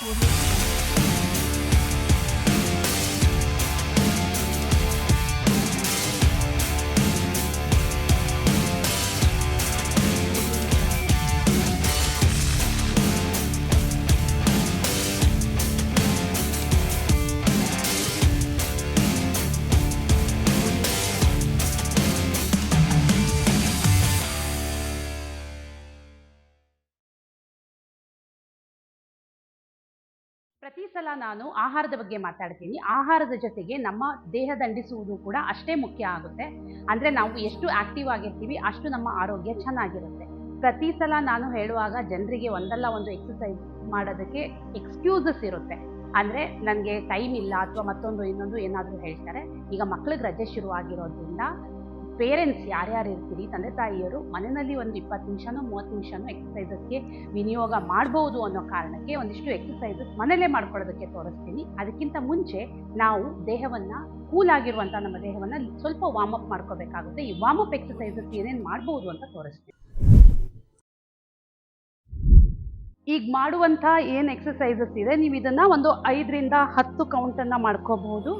我们 ಪ್ರತಿ ಸಲ ನಾನು ಆಹಾರದ ಬಗ್ಗೆ ಮಾತಾಡ್ತೀನಿ. ಆಹಾರದ ಜೊತೆಗೆ ನಮ್ಮ ದೇಹ ದಂಡಿಸುವುದು ಕೂಡ ಅಷ್ಟೇ ಮುಖ್ಯ ಆಗುತ್ತೆ. ಅಂದರೆ ನಾವು ಎಷ್ಟು ಆಕ್ಟಿವ್ ಆಗಿರ್ತೀವಿ, ಅಷ್ಟು ನಮ್ಮ ಆರೋಗ್ಯ ಚೆನ್ನಾಗಿರುತ್ತೆ. ಪ್ರತಿ ಸಲ ನಾನು ಹೇಳುವಾಗ ಜನರಿಗೆ ಒಂದಲ್ಲ ಒಂದು ಎಕ್ಸಸೈಸ್ ಮಾಡೋದಕ್ಕೆ ಎಕ್ಸ್ಕ್ಯೂಸಸ್ ಇರುತ್ತೆ. ಅಂದರೆ ನನಗೆ ಟೈಮ್ ಇಲ್ಲ ಅಥವಾ ಮತ್ತೊಂದು ಇನ್ನೊಂದು ಏನಾದರೂ ಹೇಳ್ತಾರೆ. ಈಗ ಮಕ್ಳಿಗೆ ರಜೆ ಶುರು ಆಗಿರೋದ್ರಿಂದ ಪೇರೆಂಟ್ಸ್ ಯಾರ್ಯಾರು ಇರ್ತೀರಿ, ತಂದೆ ತಾಯಿಯರು ಮನೆಯಲ್ಲಿ ಒಂದು ಇಪ್ಪತ್ತು ನಿಮಿಷನೋ ಮೂವತ್ತು ನಿಮಿಷನೋ ಎಕ್ಸಸೈಸಸ್ಗೆ ವಿನಿಯೋಗ ಮಾಡ್ಬೋದು ಅನ್ನೋ ಕಾರಣಕ್ಕೆ ಒಂದಿಷ್ಟು ಎಕ್ಸಸೈಸಸ್ ಮನೇಲೇ ಮಾಡ್ಕೊಳ್ಳೋದಕ್ಕೆ ತೋರಿಸ್ತೀನಿ. ಅದಕ್ಕಿಂತ ಮುಂಚೆ ನಾವು ದೇಹವನ್ನು ಕೂಲ್ ಆಗಿರುವಂಥ ನಮ್ಮ ದೇಹವನ್ನು ಸ್ವಲ್ಪ ವಾಮ್ ಅಪ್ ಮಾಡ್ಕೋಬೇಕಾಗುತ್ತೆ. ಈ ವಾಮ್ ಅಪ್ ಎಕ್ಸಸೈಸಸ್ ಏನೇನು ಮಾಡ್ಬೋದು ಅಂತ ತೋರಿಸ್ತೀನಿ. ಈಗ ಮಾಡುವಂಥ ಏನು ಎಕ್ಸಸೈಸಸ್ ಇದೆ, ನೀವು ಇದನ್ನು ಒಂದು ಐದರಿಂದ ಹತ್ತು ಕೌಂಟನ್ನು ಮಾಡ್ಕೋಬಹುದು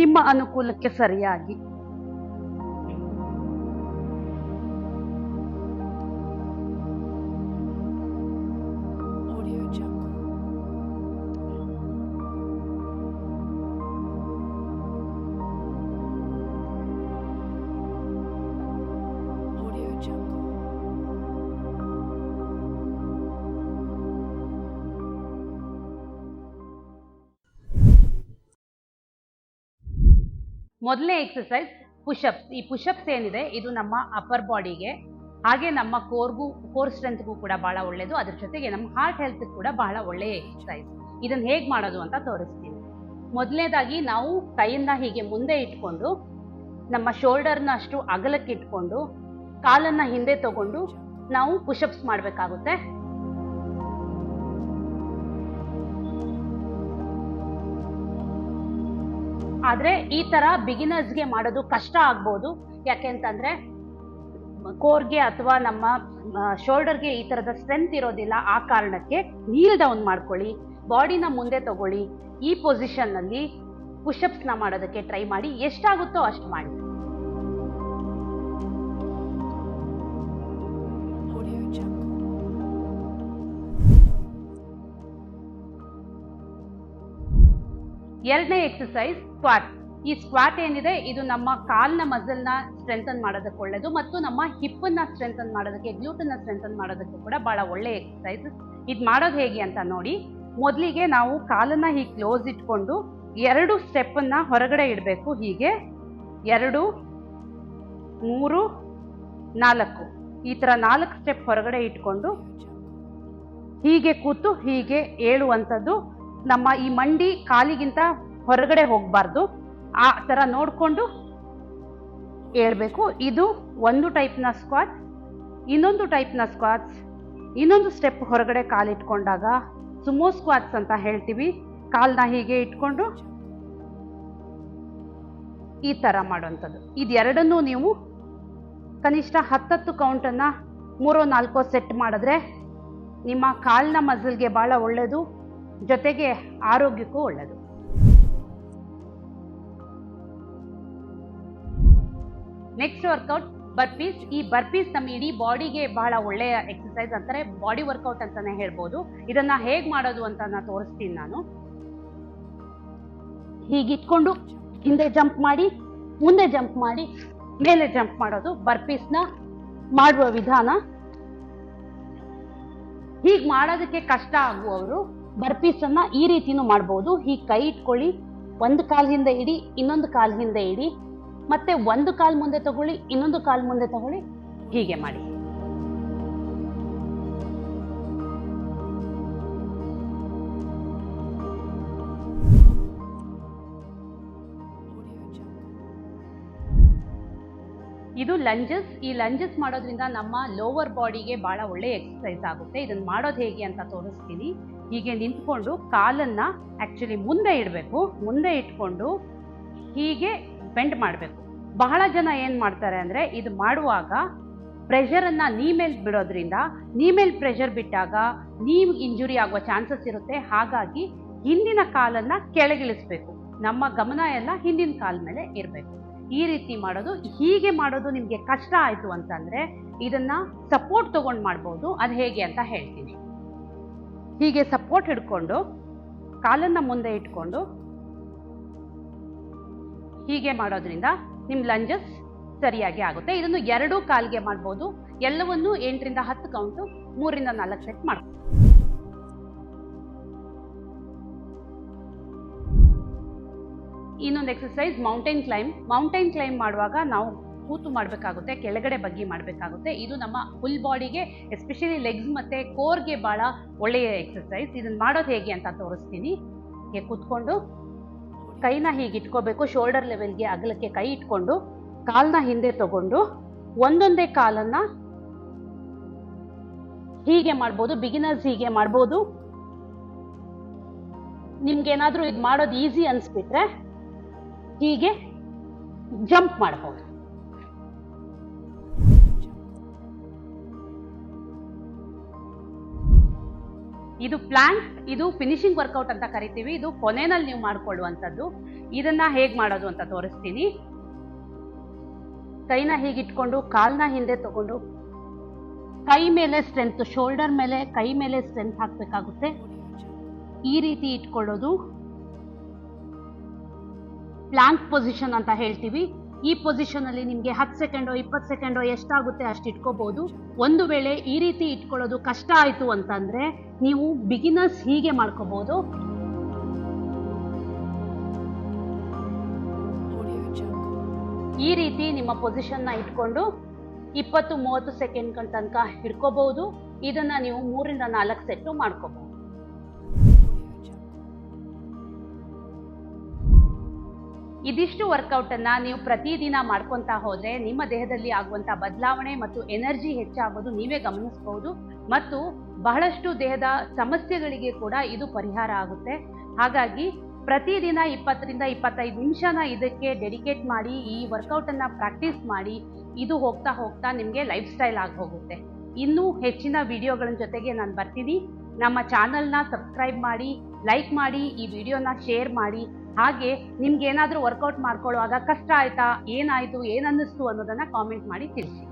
ನಿಮ್ಮ ಅನುಕೂಲಕ್ಕೆ ಸರಿಯಾಗಿ. ಮೊದಲನೇ ಎಕ್ಸಸೈಸ್ ಪುಷಪ್ಸ್ ಈ ಪುಷಪ್ಸ್ ಏನಿದೆ? ಇದು ನಮ್ಮ ಅಪ್ಪರ್ ಬಾಡಿಗೆ ಹಾಗೆ ನಮ್ಮ ಕೋರ್ಗೂ ಕೋರ್ ಸ್ಟ್ರೆಂತ್ಗೂ ಕೂಡ ಬಹಳ ಒಳ್ಳೆಯದು ಅದ್ರ ಜೊತೆಗೆ ನಮ್ಮ ಹಾರ್ಟ್ ಹೆಲ್ತ್ ಕೂಡ ಬಹಳ ಒಳ್ಳೆಯ ಎಕ್ಸಸೈಸ್ ಇದನ್ನ ಹೇಗೆ ಮಾಡೋದು ಅಂತ ತೋರಿಸ್ತೀನಿ. ಮೊದಲನೇದಾಗಿ ನಾವು ಕೈಯನ್ನ ಹೀಗೆ ಮುಂದೆ ಇಟ್ಕೊಂಡು, ನಮ್ಮ ಶೋಲ್ಡರ್ನ ಅಷ್ಟು ಅಗಲಕ್ಕೆ ಇಟ್ಕೊಂಡು ಕಾಲನ್ನ ಹಿಂದೆ ತಗೊಂಡು ನಾವು ಪುಷಪ್ಸ್ ಮಾಡಬೇಕಾಗುತ್ತೆ. ಆದ್ರೆ ಈ ತರ ಬಿಗಿನರ್ಸ್ಗೆ ಮಾಡೋದು ಕಷ್ಟ ಆಗ್ಬೋದು. ಯಾಕೆಂತಂದರೆ ಕೋರ್ಗೆ ಅಥವಾ ನಮ್ಮ ಶೋಲ್ಡರ್ಗೆ ಈ ತರದ ಸ್ಟ್ರೆಂತ್ ಇರೋದಿಲ್ಲ. ಆ ಕಾರಣಕ್ಕೆ ನೀಲ್ ಡೌನ್ ಮಾಡ್ಕೊಳ್ಳಿ ಬಾಡಿನ ಮುಂದೆ ತಗೊಳ್ಳಿ, ಈ ಪೊಸಿಷನ್ನಲ್ಲಿ ಪುಷಪ್ಸ್ನ ಮಾಡೋದಕ್ಕೆ ಟ್ರೈ ಮಾಡಿ, ಎಷ್ಟಾಗುತ್ತೋ ಅಷ್ಟು ಮಾಡಿ. ಎರಡನೇ ಎಕ್ಸಸೈಸ್ ಸ್ಕ್ವಾಟ್ ಈ ಸ್ಕ್ವಾಟ್ ಏನಿದೆ, ಇದು ನಮ್ಮ ಕಾಲ್ನ ಮಸಲ್ನ ಸ್ಟ್ರೆಂಥನ್ ಮಾಡೋದಕ್ಕೆ ಒಳ್ಳೆಯದು ಮತ್ತು ನಮ್ಮ ಹಿಪ್ಪನ್ನ ಸ್ಟ್ರೆಂಥನ್ ಮಾಡೋದಕ್ಕೆ ಗ್ಲೂಟನ್ನ ಸ್ಟ್ರೆಂಥನ್ ಮಾಡೋದಕ್ಕೆ ಕೂಡ ಬಹಳ ಒಳ್ಳೆಯ ಎಕ್ಸಸೈಸ್ ಇದು ಮಾಡೋದು ಹೇಗೆ ಅಂತ ನೋಡಿ, ಮೊದಲಿಗೆ ನಾವು ಕಾಲನ್ನ ಹೀಗೆ ಕ್ಲೋಸ್ ಇಟ್ಕೊಂಡು ಎರಡು ಸ್ಟೆಪ್ಪನ್ನು ಹೊರಗಡೆ ಇಡಬೇಕು, ಹೀಗೆ. ಎರಡು, ಮೂರು, ನಾಲ್ಕು. ಈ ಥರ ನಾಲ್ಕು ಸ್ಟೆಪ್ ಹೊರಗಡೆ ಇಟ್ಕೊಂಡು ಹೀಗೆ ಕೂತು ಹೀಗೆ ಏಳುವಂಥದ್ದು. ನಮ್ಮ ಈ ಮಂಡಿ ಕಾಲಿಗಿಂತ ಹೊರಗಡೆ ಹೋಗಬಾರ್ದು. ಆ ಥರ ನೋಡಿಕೊಂಡು ಹೇಳ್ಬೇಕು ಇದು ಒಂದು ಟೈಪ್ನ ಸ್ಕ್ವಾಚ್ ಇನ್ನೊಂದು ಟೈಪ್ನ ಸ್ಕ್ವಾಟ್ಸ್ ಇನ್ನೊಂದು ಸ್ಟೆಪ್ ಹೊರಗಡೆ ಕಾಲಿಟ್ಕೊಂಡಾಗ ಸುಮೋ ಸ್ಕ್ವಾಟ್ಸ್ ಅಂತ ಹೇಳ್ತೀವಿ. ಕಾಲನ್ನ ಹೀಗೆ ಇಟ್ಕೊಂಡು ಈ ಥರ ಮಾಡುವಂಥದ್ದು. ಇದೆರಡನ್ನೂ ನೀವು ಕನಿಷ್ಠ ಹತ್ತತ್ತು ಕೌಂಟನ್ನು ಮೂರೋ ನಾಲ್ಕೋ ಸೆಟ್ ಮಾಡಿದ್ರೆ ನಿಮ್ಮ ಕಾಲಿನ ಮಸಲ್ಗೆ ಭಾಳ ಒಳ್ಳೆಯದು ಜೊತೆಗೆ ಆರೋಗ್ಯಕ್ಕೂ ಒಳ್ಳೆಯದು ನೆಕ್ಸ್ಟ್ ವರ್ಕೌಟ್ ಬರ್ಪೀಸ್ ಈ ಬರ್ಪೀಸ್ ನಮ್ಮ ಇಡೀ ಬಾಡಿಗೆ ಬಹಳ ಒಳ್ಳೆಯ ಎಕ್ಸಸೈಸ್ ಅಂತಾರೆ. ಬಾಡಿ ವರ್ಕೌಟ್ ಅಂತಾನೆ ಹೇಳ್ಬೋದು. ಇದನ್ನ ಹೇಗೆ ಮಾಡೋದು ಅಂತ ನಾನು ತೋರಿಸ್ತೀನಿ ನಾನು. ಹೀಗಿಟ್ಕೊಂಡು ಹಿಂದೆ ಜಂಪ್ ಮಾಡಿ, ಮುಂದೆ ಜಂಪ್ ಮಾಡಿ, ಮೇಲೆ ಜಂಪ್ ಮಾಡೋದು ಬರ್ಪೀಸ್ನ ಮಾಡುವ ವಿಧಾನ. ಹೀಗೆ ಮಾಡೋದಕ್ಕೆ ಕಷ್ಟ ಆಗುವವರು ಬರ್ಪೀಸ್ ಅನ್ನ ಈ ರೀತಿನೂ ಮಾಡ್ಬೋದು. ಹೀಗೆ ಕೈ ಇಟ್ಕೊಳ್ಳಿ, ಒಂದು ಕಾಲ್ ಹಿಂದೆ ಇಡಿ, ಇನ್ನೊಂದು ಕಾಲ್ ಹಿಂದೆ ಇಡಿ. ಮತ್ತೆ ಒಂದು ಕಾಲ್ ಮುಂದೆ ತಗೊಳ್ಳಿ, ಇನ್ನೊಂದು ಕಾಲ್ ಮುಂದೆ ತಗೊಳ್ಳಿ, ಹೀಗೆ ಮಾಡಿ. ಇದು ಲಂಜಸ್ ಈ ಲಂಜಸ್ ಮಾಡೋದ್ರಿಂದ ನಮ್ಮ ಲೋವರ್ ಬಾಡಿಗೆ ಬಹಳ ಒಳ್ಳೆ ಎಕ್ಸಸೈಸ್ ಆಗುತ್ತೆ. ಇದನ್ನ ಮಾಡೋದು ಹೇಗೆ ಅಂತ ತೋರಿಸ್ತೀನಿ. ಹೀಗೆ ನಿಂತ್ಕೊಂಡು ಕಾಲನ್ನ ಆ್ಯಕ್ಚುಲಿ ಮುಂದೆ ಇಡಬೇಕು, ಮುಂದೆ ಇಟ್ಕೊಂಡು ಹೀಗೆ ಬೆಂಡ್ ಮಾಡಬೇಕು. ಬಹಳ ಜನ ಏನು ಮಾಡ್ತಾರೆ ಅಂದರೆ ಇದು ಮಾಡುವಾಗ ಪ್ರೆಷರನ್ನು ನೀ ಮೇಲೆ ಬಿಡೋದ್ರಿಂದ, ನೀ ಮೇಲೆ ಪ್ರೆಷರ್ ಬಿಟ್ಟಾಗ ನೀವು ಇಂಜುರಿ ಆಗುವ ಚಾನ್ಸಸ್ ಇರುತ್ತೆ. ಹಾಗಾಗಿ ಹಿಂದಿನ ಕಾಲನ್ನು ಕೆಳಗಿಳಿಸ್ಬೇಕು. ನಮ್ಮ ಗಮನ ಎಲ್ಲ ಹಿಂದಿನ ಕಾಲ ಮೇಲೆ ಇರಬೇಕು. ಈ ರೀತಿ ಮಾಡೋದು, ಹೀಗೆ ಮಾಡೋದು ನಿಮಗೆ ಕಷ್ಟ ಆಯಿತು ಅಂತಂದರೆ ಇದನ್ನು ಸಪೋರ್ಟ್ ತೊಗೊಂಡು ಮಾಡ್ಬೋದು. ಅದು ಹೇಗೆ ಅಂತ ಹೇಳ್ತೀನಿ. ಹೀಗೆ ಸಪೋರ್ಟ್ ಹಿಡ್ಕೊಂಡು, ಕಾಲನ್ನು ಮುಂದೆ ಇಟ್ಕೊಂಡು, ಹೀಗೆ ಮಾಡೋದ್ರಿಂದ ನಿಮ್ಮ ಲಂಜಸ್ ಸರಿಯಾಗಿ ಆಗುತ್ತೆ. ಇದನ್ನು ಎರಡೂ ಕಾಲ್ಗೆ ಮಾಡ್ಬೋದು. ಎಲ್ಲವನ್ನು ಎಂಟರಿಂದ ಹತ್ತು ಕೌಂಟು ಮೂರಿಂದ ನಾಲ್ಕು ಸೆಟ್ ಮಾಡ್ಬೋದು ಇನ್ನೊಂದು exercise mountain climb mountain climb ಮಾಡುವಾಗ ನಾವು ಕೂತು ಮಾಡಬೇಕಾಗುತ್ತೆ, ಕೆಳಗಡೆ ಬಗ್ಗಿ ಮಾಡಬೇಕಾಗುತ್ತೆ. ಇದು ನಮ್ಮ ಫುಲ್ ಬಾಡಿಗೆ ಎಸ್ಪೆಷಲಿ ಲೆಗ್ಸ್ ಮತ್ತು ಕೋರ್ಗೆ ಭಾಳ ಒಳ್ಳೆಯ ಎಕ್ಸಸೈಸ್ ಇದನ್ನು ಮಾಡೋದು ಹೇಗೆ ಅಂತ ತೋರಿಸ್ತೀನಿ. ಹೀಗೆ ಕೂತ್ಕೊಂಡು, ಕೈನ ಹೀಗೆ ಇಟ್ಕೋಬೇಕು. ಶೋಲ್ಡರ್ ಲೆವೆಲ್ಗೆ ಅಗಲಕ್ಕೆ ಕೈ ಇಟ್ಕೊಂಡು ಕಾಲನ್ನ ಹಿಂದೆ ತಗೊಂಡು, ಒಂದೊಂದೇ ಕಾಲನ್ನು ಹೀಗೆ ಮಾಡ್ಬೋದು ಬಿಗಿನರ್ಸ್ ಹೀಗೆ ಮಾಡ್ಬೋದು. ನಿಮ್ಗೇನಾದರೂ ಇದು ಮಾಡೋದು ಈಸಿ ಅನಿಸ್ಬಿಟ್ರೆ, ಹೀಗೆ ಜಂಪ್ ಮಾಡ್ಬೋದು. ಇದು ಪ್ಲಾಂಕ್ ಇದು ಫಿನಿಶಿಂಗ್ ವರ್ಕೌಟ್ ಅಂತ ಕರಿತೀವಿ. ಇದು ಕೊನೆಯಲ್ಲಿ ನೀವು ಮಾಡ್ಕೊಳ್ಳುವಂಥದ್ದು. ಇದನ್ನ ಹೇಗೆ ಮಾಡೋದು ಅಂತ ತೋರಿಸ್ತೀನಿ. ಕೈನ ಹೀಗಿಟ್ಕೊಂಡು, ಕಾಲ್ನ ಹಿಂದೆ ತಗೊಂಡು, ಕೈ ಮೇಲೆ ಸ್ಟ್ರೆಂತ್ ಶೋಲ್ಡರ್ ಮೇಲೆ, ಕೈ ಮೇಲೆ ಸ್ಟ್ರೆಂತ್ ಹಾಕಬೇಕಾಗುತ್ತೆ. ಈ ರೀತಿ ಇಟ್ಕೊಳ್ಳೋದು. ಪ್ಲಾಂಕ್ ಪೊಸಿಷನ್ ಅಂತ ಹೇಳ್ತೀವಿ. ಈ ಪೊಸಿಷನಲ್ಲಿ ನಿಮಗೆ ಹತ್ತು ಸೆಕೆಂಡೋ ಇಪ್ಪತ್ತು ಸೆಕೆಂಡೋ ಎಷ್ಟಾಗುತ್ತೆ ಅಷ್ಟು ಇಟ್ಕೋಬೋದು. ಒಂದು ವೇಳೆ ಈ ರೀತಿ ಇಟ್ಕೊಳ್ಳೋದು ಕಷ್ಟ ಆಯಿತು ಅಂತಂದರೆ ನೀವು ಬಿಗಿನರ್ಸ್ ಹೀಗೆ ಮಾಡ್ಕೋಬೋದು. ಈ ರೀತಿ ನಿಮ್ಮ ಪೊಸಿಷನ್ನ ಇಟ್ಕೊಂಡು ಇಪ್ಪತ್ತು, ಮೂವತ್ತು ಸೆಕೆಂಡ್ ತನಕ ಹಿಡ್ಕೋಬಹುದು ಇದನ್ನ ನೀವು ಮೂರಿಂದ ನಾಲ್ಕು ಸೆಟ್ಟು ಮಾಡ್ಕೋಬಹುದು ಇದಿಷ್ಟು ವರ್ಕೌಟನ್ನು ನೀವು ಪ್ರತಿದಿನ ಮಾಡ್ಕೊತಾ ಹೋದರೆ ನಿಮ್ಮ ದೇಹದಲ್ಲಿ ಆಗುವಂಥ ಬದಲಾವಣೆ ಮತ್ತು ಎನರ್ಜಿ ಹೆಚ್ಚಾಗೋದು ನೀವೇ ಗಮನಿಸ್ಬೋದು ಮತ್ತು ಬಹಳಷ್ಟು ದೇಹದ ಸಮಸ್ಯೆಗಳಿಗೆ ಕೂಡ ಇದು ಪರಿಹಾರ ಆಗುತ್ತೆ. ಹಾಗಾಗಿ ಪ್ರತಿದಿನ ಇಪ್ಪತ್ತರಿಂದ ಇಪ್ಪತ್ತೈದು ನಿಮಿಷನ ಇದಕ್ಕೆ ಡೆಡಿಕೇಟ್ ಮಾಡಿ, ಈ ವರ್ಕೌಟನ್ನು ಪ್ರಾಕ್ಟೀಸ್ ಮಾಡಿ, ಇದು ಹೋಗ್ತಾ ಹೋಗ್ತಾ ನಿಮಗೆ ಲೈಫ್ ಸ್ಟೈಲ್ ಆಗಿ ಹೋಗುತ್ತೆ. ಇನ್ನೂ ಹೆಚ್ಚಿನ ವಿಡಿಯೋಗಳ ಜೊತೆಗೆ ನಾನು ಬರ್ತೀನಿ. ನಮ್ಮ ಚಾನಲ್ನ ಸಬ್ಸ್ಕ್ರೈಬ್ ಮಾಡಿ ಲೈಕ್ ಮಾಡಿ, ಈ ವಿಡಿಯೋನ ಶೇರ್ ಮಾಡಿ. ಹಾಗೆ ನಿಮ್ಗೆ ಏನಾದರೂ ವರ್ಕೌಟ್ ಮಾಡ್ಕೊಳ್ಳುವಾಗ ಕಷ್ಟ ಆಯ್ತಾ ಏನಾಯ್ತು ಏನನ್ನಿಸ್ತು ಅನ್ನೋದನ್ನ ಕಾಮೆಂಟ್ ಮಾಡಿ ತಿಳಿಸಿ.